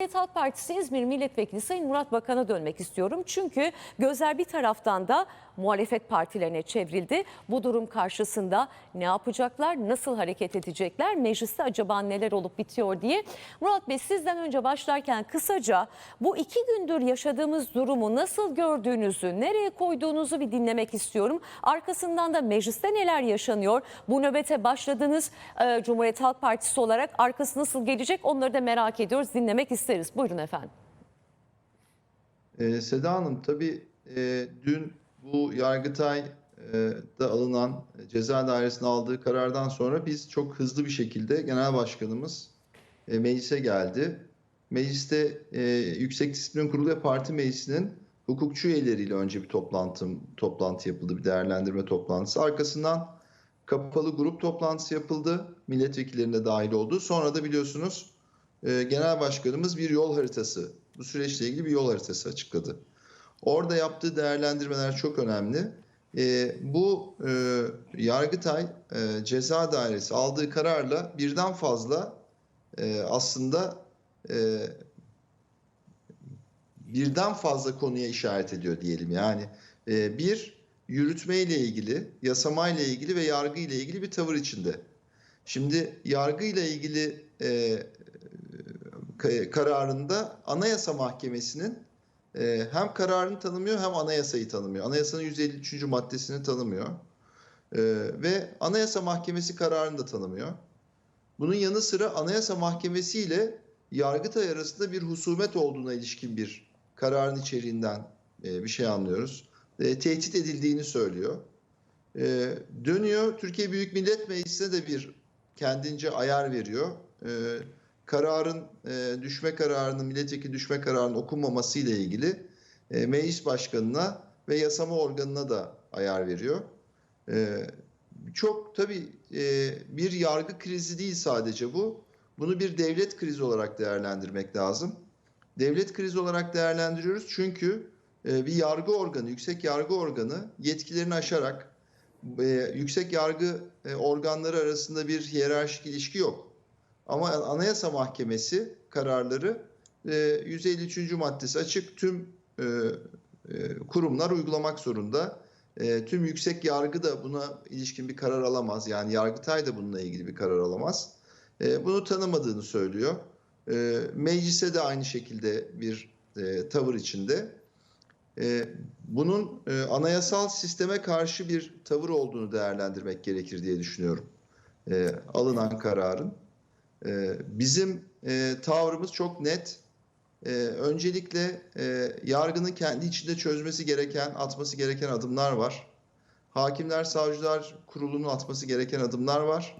Cumhuriyet Halk Partisi İzmir Milletvekili Sayın Murat Bakan'a dönmek istiyorum. Çünkü gözler bir taraftan da muhalefet partilerine çevrildi. Bu durum karşısında ne yapacaklar, nasıl hareket edecekler, mecliste acaba neler olup bitiyor diye. Murat Bey sizden önce başlarken kısaca bu iki gündür yaşadığımız durumu nasıl gördüğünüzü, nereye koyduğunuzu bir dinlemek istiyorum. Arkasından da mecliste neler yaşanıyor? Bu nöbete başladınız e, Cumhuriyet Halk Partisi olarak arkası nasıl gelecek onları da merak ediyoruz, dinlemek isteriz. Buyurun efendim. Ee, Seda Hanım tabii e, dün bu Yargıtay'da alınan ceza dairesinin aldığı karardan sonra biz çok hızlı bir şekilde Genel Başkanımız e, meclise geldi. Mecliste e, Yüksek Disiplin Kurulu ve Parti Meclisi'nin hukukçu üyeleriyle önce bir toplantı, toplantı yapıldı, bir değerlendirme toplantısı. Arkasından kapalı grup toplantısı yapıldı, milletvekillerinin de dahil olduğu. Sonra da biliyorsunuz e, Genel Başkanımız bir yol haritası, bu süreçle ilgili bir yol haritası açıkladı. Orada yaptığı değerlendirmeler çok önemli. E, bu e, Yargıtay e, Ceza Dairesi aldığı kararla birden fazla e, aslında e, birden fazla konuya işaret ediyor diyelim. Yani e, bir yürütme ile ilgili, yasama ile ilgili ve yargı ile ilgili bir tavır içinde. Şimdi yargı ile ilgili e, kararında Anayasa Mahkemesi'nin e, hem kararını tanımıyor hem anayasayı tanımıyor. Anayasanın 153. maddesini tanımıyor. E, ve Anayasa Mahkemesi kararını da tanımıyor. Bunun yanı sıra Anayasa Mahkemesi ile Yargıtay arasında bir husumet olduğuna ilişkin bir kararın içeriğinden e, bir şey anlıyoruz. Tehdit edildiğini söylüyor. Dönüyor Türkiye Büyük Millet Meclisi'ne de bir kendince ayar veriyor. E, kararın e, düşme kararının milletvekili düşme kararının okunmaması ile ilgili e, meclis başkanına ve yasama organına da ayar veriyor. E, çok tabii e, bir yargı krizi değil sadece bu. Bunu bir devlet krizi olarak değerlendirmek lazım. Devlet krizi olarak değerlendiriyoruz çünkü bir yargı organı, yüksek yargı organı yetkilerini aşarak yüksek yargı organları arasında bir hiyerarşik ilişki yok. Ama Anayasa Mahkemesi kararları e, 153. maddesi açık tüm e, e, kurumlar uygulamak zorunda. E, tüm yüksek yargı da buna ilişkin bir karar alamaz. Yani Yargıtay da bununla ilgili bir karar alamaz. E, bunu tanımadığını söylüyor. E, meclise de aynı şekilde bir e, tavır içinde. E, bunun e, anayasal sisteme karşı bir tavır olduğunu değerlendirmek gerekir diye düşünüyorum. E, alınan kararın. E, bizim e, tavrımız çok net. E, öncelikle e, yargının kendi içinde çözmesi gereken, atması gereken adımlar var. Hakimler, Savcılar Kurulu'nun atması gereken adımlar var.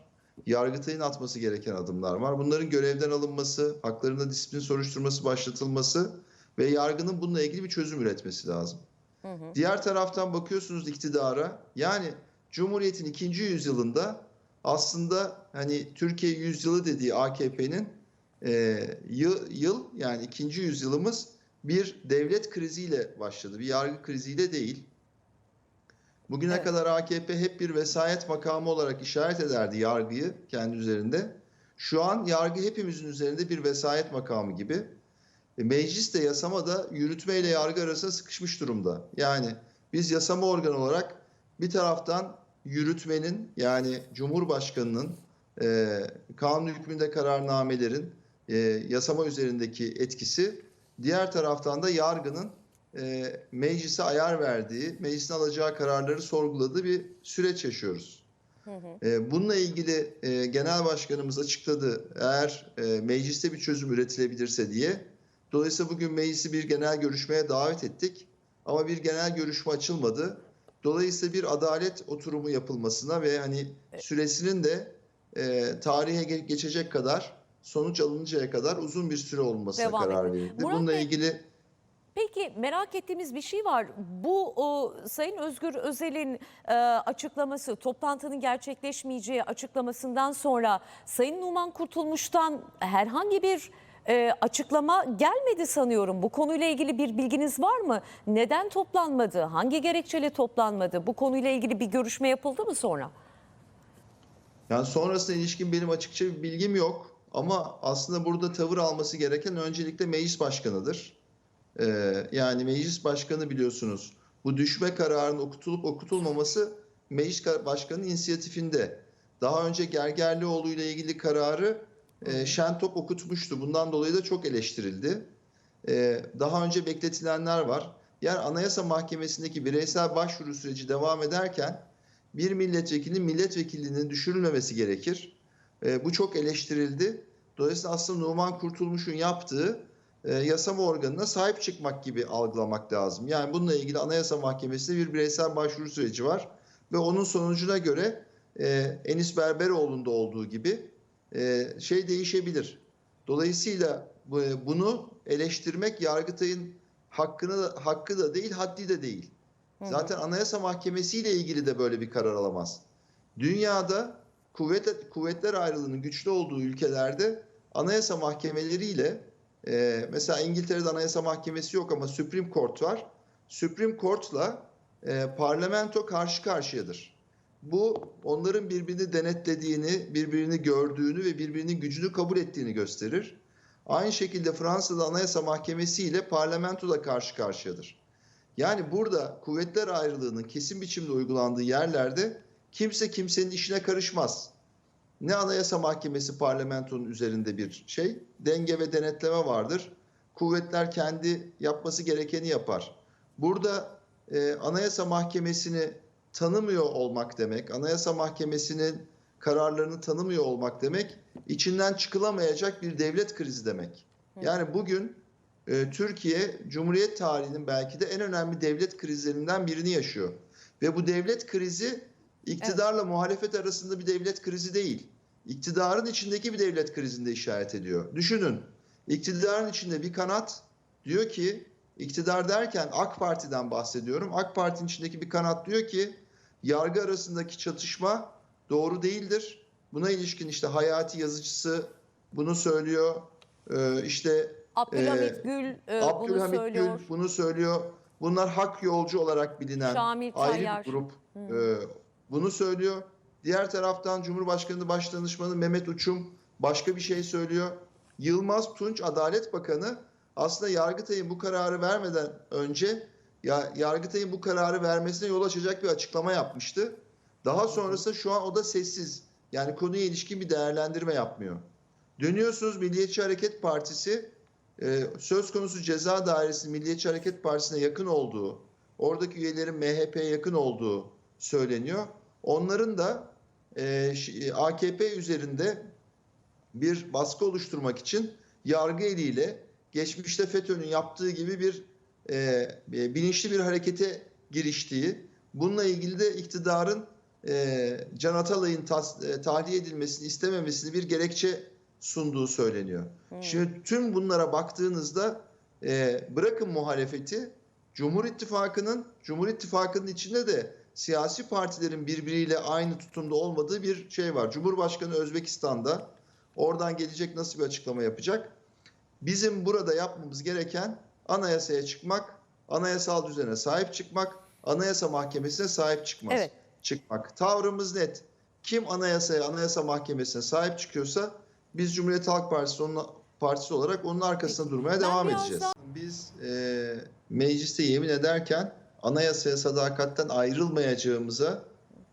Yargıtay'ın atması gereken adımlar var. Bunların görevden alınması, haklarında disiplin soruşturması başlatılması ve yargının bununla ilgili bir çözüm üretmesi lazım. Hı hı. Diğer taraftan bakıyorsunuz iktidara. Yani Cumhuriyet'in ikinci yüzyılında aslında hani Türkiye yüzyılı dediği AKP'nin e, yıl, yıl yani ikinci yüzyılımız bir devlet kriziyle başladı. Bir yargı kriziyle değil. Bugüne Evet. kadar AKP hep bir vesayet makamı olarak işaret ederdi yargıyı kendi üzerinde. Şu an yargı hepimizin üzerinde bir vesayet makamı gibi. E, Meclis de yasama da yürütme ile yargı arasında sıkışmış durumda. Yani biz yasama organı olarak bir taraftan yürütmenin yani Cumhurbaşkanı'nın e, kanun hükmünde kararnamelerin e, yasama üzerindeki etkisi, diğer taraftan da yargının e, meclise ayar verdiği, meclisin alacağı kararları sorguladığı bir süreç yaşıyoruz. E, bununla ilgili e, Genel Başkanımız açıkladı eğer e, mecliste bir çözüm üretilebilirse diye. Dolayısıyla bugün meclisi bir genel görüşmeye davet ettik ama bir genel görüşme açılmadı. Dolayısıyla bir adalet oturumu yapılmasına ve hani süresinin de e, tarihe ge- geçecek kadar sonuç alınıncaya kadar uzun bir süre olmasına Devam karar edin. verildi. Murat Bununla Bey- ilgili Peki merak ettiğimiz bir şey var. Bu o, Sayın Özgür Özel'in e, açıklaması, toplantının gerçekleşmeyeceği açıklamasından sonra Sayın Numan Kurtulmuş'tan herhangi bir e, açıklama gelmedi sanıyorum. Bu konuyla ilgili bir bilginiz var mı? Neden toplanmadı? Hangi gerekçeyle toplanmadı? Bu konuyla ilgili bir görüşme yapıldı mı sonra? Yani sonrasına ilişkin benim açıkça bir bilgim yok. Ama aslında burada tavır alması gereken öncelikle meclis başkanıdır. Ee, yani meclis başkanı biliyorsunuz bu düşme kararının okutulup okutulmaması meclis başkanının inisiyatifinde. Daha önce Gergerlioğlu ile ilgili kararı e, Şentop okutmuştu. Bundan dolayı da çok eleştirildi. Ee, daha önce bekletilenler var. Yani Anayasa Mahkemesi'ndeki bireysel başvuru süreci devam ederken bir milletvekilinin milletvekilliğinin düşürülmemesi gerekir. Ee, bu çok eleştirildi. Dolayısıyla aslında Numan Kurtulmuş'un yaptığı e, yasama organına sahip çıkmak gibi algılamak lazım. Yani bununla ilgili Anayasa Mahkemesi'nde bir bireysel başvuru süreci var ve onun sonucuna göre e, Enis Berberoğlu'nda olduğu gibi e, şey değişebilir. Dolayısıyla bu- bunu eleştirmek Yargıtay'ın hakkını hakkı da değil, haddi de değil. Zaten Anayasa Mahkemesi ile ilgili de böyle bir karar alamaz. Dünyada kuvvet, kuvvetler ayrılığının güçlü olduğu ülkelerde anayasa mahkemeleriyle e, mesela İngiltere'de anayasa mahkemesi yok ama Supreme Court var. Supreme Court'la e, parlamento karşı karşıyadır. Bu onların birbirini denetlediğini, birbirini gördüğünü ve birbirinin gücünü kabul ettiğini gösterir. Aynı şekilde Fransa'da Anayasa Mahkemesi ile parlamento da karşı karşıyadır. Yani burada kuvvetler ayrılığının kesin biçimde uygulandığı yerlerde kimse kimsenin işine karışmaz. Ne Anayasa Mahkemesi parlamentonun üzerinde bir şey, denge ve denetleme vardır. Kuvvetler kendi yapması gerekeni yapar. Burada e, Anayasa Mahkemesi'ni tanımıyor olmak demek, Anayasa Mahkemesi'nin kararlarını tanımıyor olmak demek, içinden çıkılamayacak bir devlet krizi demek. Yani bugün e, Türkiye Cumhuriyet tarihinin belki de en önemli devlet krizlerinden birini yaşıyor. Ve bu devlet krizi iktidarla muhalefet arasında bir devlet krizi değil. İktidarın içindeki bir devlet krizinde işaret ediyor. Düşünün, iktidarın içinde bir kanat diyor ki, iktidar derken AK Parti'den bahsediyorum. AK Parti'nin içindeki bir kanat diyor ki, yargı arasındaki çatışma doğru değildir. Buna ilişkin işte Hayati yazıcısı bunu söylüyor. Ee, işte Abdülhamit Ee, Gül e, bunu Abdülhamit söylüyor. Gül bunu söylüyor. Bunlar hak yolcu olarak bilinen Şamil ayrı Tayyar. bir grup e, bunu söylüyor. Diğer taraftan Cumhurbaşkanı Başdanışmanı Mehmet Uçum başka bir şey söylüyor. Yılmaz Tunç Adalet Bakanı aslında Yargıtay'ın bu kararı vermeden önce ya Yargıtay'ın bu kararı vermesine yol açacak bir açıklama yapmıştı. Daha sonrasında şu an o da sessiz. Yani konuya ilişkin bir değerlendirme yapmıyor. Dönüyorsunuz Milliyetçi Hareket Partisi e, söz konusu ceza dairesi Milliyetçi Hareket Partisi'ne yakın olduğu, oradaki üyelerin MHP'ye yakın olduğu söyleniyor. Onların da e, ş- AKP üzerinde bir baskı oluşturmak için yargı eliyle geçmişte FETÖ'nün yaptığı gibi bir e, e, bilinçli bir harekete giriştiği, bununla ilgili de iktidarın e, Can Atalay'ın e, tahliye edilmesini istememesini bir gerekçe sunduğu söyleniyor. Şimdi tüm bunlara baktığınızda e, bırakın muhalefeti, Cumhur İttifakı'nın Cumhur İttifakı'nın içinde de siyasi partilerin birbiriyle aynı tutumda olmadığı bir şey var. Cumhurbaşkanı Özbekistan'da oradan gelecek nasıl bir açıklama yapacak? Bizim burada yapmamız gereken anayasaya çıkmak, anayasal düzene sahip çıkmak, anayasa mahkemesine sahip çıkmak. Evet. çıkmak. Tavrımız net. Kim anayasaya, anayasa mahkemesine sahip çıkıyorsa biz Cumhuriyet Halk Partisi onun partisi olarak onun arkasında durmaya Ben devam edeceğiz. daha- Biz e, mecliste yemin ederken anayasaya sadakatten ayrılmayacağımıza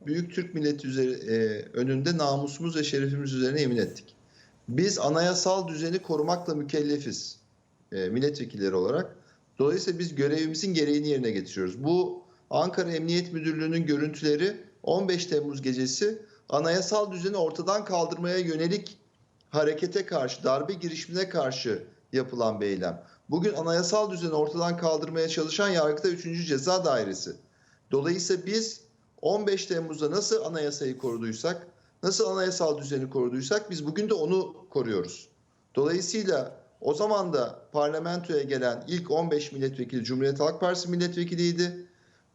Büyük Türk milleti üzeri, e, önünde namusumuz ve şerefimiz üzerine yemin ettik. Biz anayasal düzeni korumakla mükellefiz milletvekilleri olarak. Dolayısıyla biz görevimizin gereğini yerine getiriyoruz. Bu Ankara Emniyet Müdürlüğü'nün görüntüleri 15 Temmuz gecesi anayasal düzeni ortadan kaldırmaya yönelik harekete karşı, darbe girişimine karşı yapılan bir eylem. Bugün anayasal düzeni ortadan kaldırmaya çalışan Yargıtay 3. Ceza Dairesi. Dolayısıyla biz 15 Temmuz'da nasıl anayasayı koruduysak, nasıl anayasal düzeni koruduysak biz bugün de onu koruyoruz. Dolayısıyla o zaman da parlamentoya gelen ilk 15 milletvekili Cumhuriyet Halk Partisi milletvekiliydi.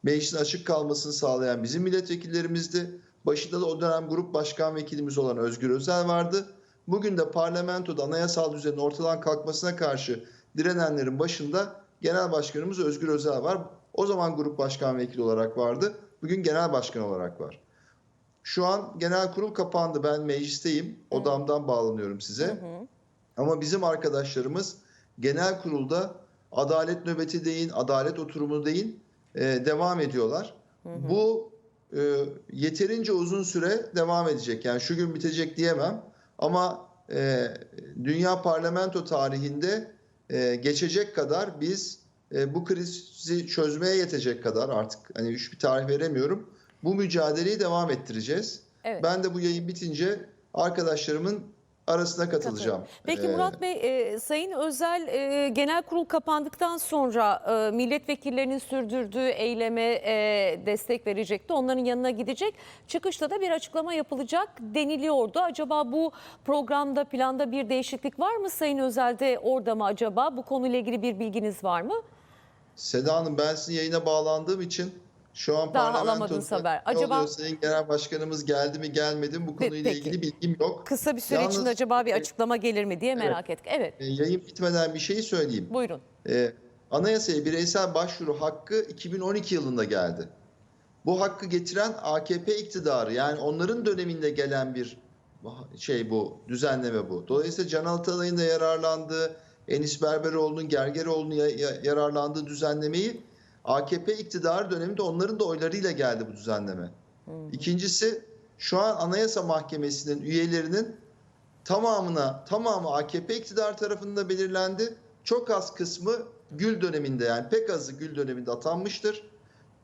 Meclisin açık kalmasını sağlayan bizim milletvekillerimizdi. Başında da o dönem grup başkan vekilimiz olan Özgür Özel vardı. Bugün de parlamentoda anayasal düzenin ortadan kalkmasına karşı direnenlerin başında Genel Başkanımız Özgür Özel var. O zaman grup başkan vekili olarak vardı. Bugün genel başkan olarak var. Şu an genel kurul kapandı. Ben meclisteyim. Odamdan bağlanıyorum size. Ama bizim arkadaşlarımız genel kurulda adalet nöbeti deyin, adalet oturumu deyin e, devam ediyorlar. Bu e, yeterince uzun süre devam edecek. Yani şu gün bitecek diyemem. Ama e, dünya parlamento tarihinde e, geçecek kadar biz e, bu krizi çözmeye yetecek kadar artık hani hiçbir tarih veremiyorum. Bu mücadeleyi devam ettireceğiz. Evet. Ben de bu yayın bitince arkadaşlarımın arasına katılacağım. Peki Ee, Murat Bey, e, Sayın Özel e, genel kurul kapandıktan sonra e, milletvekillerinin sürdürdüğü eyleme e, destek verecekti. Onların yanına gidecek. Çıkışta da bir açıklama yapılacak deniliyordu. Acaba bu programda, planda bir değişiklik var mı Sayın Özel'de orada mı acaba? Bu konuyla ilgili bir bilginiz var mı? Seda Hanım ben sizin yayına bağlandığım için şu an Daha alamadınız haber. Acaba- oluyor? Sayın Genel Başkanımız geldi mi gelmedi mi bu konuyla peki. ilgili bilgim yok. Kısa bir süre Yalnız, içinde acaba bir açıklama gelir mi diye merak ettik. Evet, e, yayın bitmeden bir şeyi söyleyeyim. buyurun. E, anayasaya bireysel başvuru hakkı 2012 yılında geldi. Bu hakkı getiren AKP iktidarı yani onların döneminde gelen bir şey bu, düzenleme bu. Dolayısıyla Can Atalay'ın da yararlandığı, Enis Berberoğlu'nun, Gergeroğlu'nun ya- ya- yararlandığı düzenlemeyi AKP iktidarı döneminde onların da oylarıyla geldi bu düzenleme. İkincisi şu an Anayasa Mahkemesi'nin üyelerinin tamamına tamamı AKP iktidar tarafında belirlendi. Çok az kısmı Gül döneminde yani pek azı Gül döneminde atanmıştır.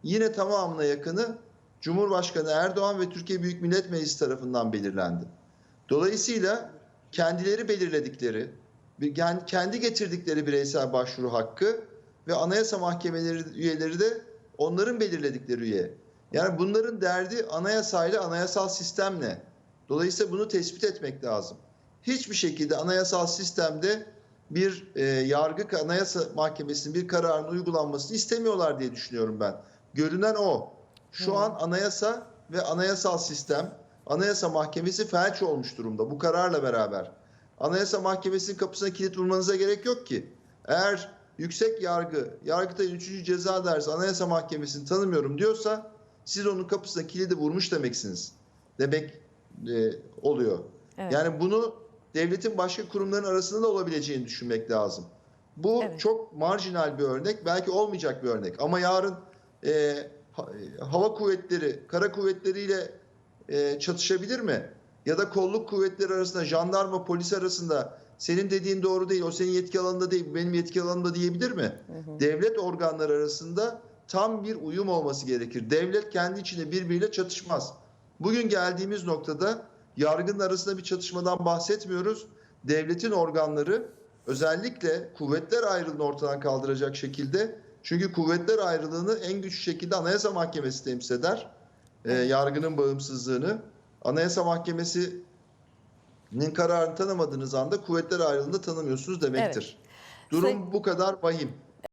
Yine tamamına yakını Cumhurbaşkanı Erdoğan ve Türkiye Büyük Millet Meclisi tarafından belirlendi. Dolayısıyla kendileri belirledikleri, kendi getirdikleri bireysel başvuru hakkı ve Anayasa Mahkemeleri üyeleri de onların belirledikleri üye. Yani bunların derdi anayasayla anayasal sistemle. Dolayısıyla bunu tespit etmek lazım. Hiçbir şekilde anayasal sistemde bir e, yargı anayasa mahkemesinin bir kararın uygulanmasını istemiyorlar diye düşünüyorum ben. Görünen o. Şu an anayasa ve anayasal sistem, anayasa mahkemesi felç olmuş durumda bu kararla beraber. Anayasa mahkemesinin kapısına kilit vurmanıza gerek yok ki. Eğer yüksek yargı, Yargıtay'ın 3. Ceza Dairesi Anayasa Mahkemesi'ni tanımıyorum diyorsa siz onun kapısına kilidi vurmuş demeksiniz. Demek e, oluyor. Evet. Yani bunu devletin başka kurumların arasında da olabileceğini düşünmek lazım. Bu Evet. çok marjinal bir örnek, belki olmayacak bir örnek. Ama yarın e, e, hava kuvvetleri, kara kuvvetleriyle e, çatışabilir mi? Ya da kolluk kuvvetleri arasında, jandarma, polis arasında senin dediğin doğru değil, o senin yetki alanında değil, benim yetki alanımda diyebilir mi? Devlet organları arasında tam bir uyum olması gerekir. Devlet kendi içinde birbiriyle çatışmaz. Bugün geldiğimiz noktada yargının arasında bir çatışmadan bahsetmiyoruz. Devletin organları özellikle kuvvetler ayrılığını ortadan kaldıracak şekilde çünkü kuvvetler ayrılığını en güçlü şekilde Anayasa Mahkemesi temsil eder. Ee, yargının bağımsızlığını. Anayasa Mahkemesi'nin kararını tanımadığınız anda kuvvetler ayrılığını tanımıyorsunuz demektir. Durum Sayın- bu kadar vahim.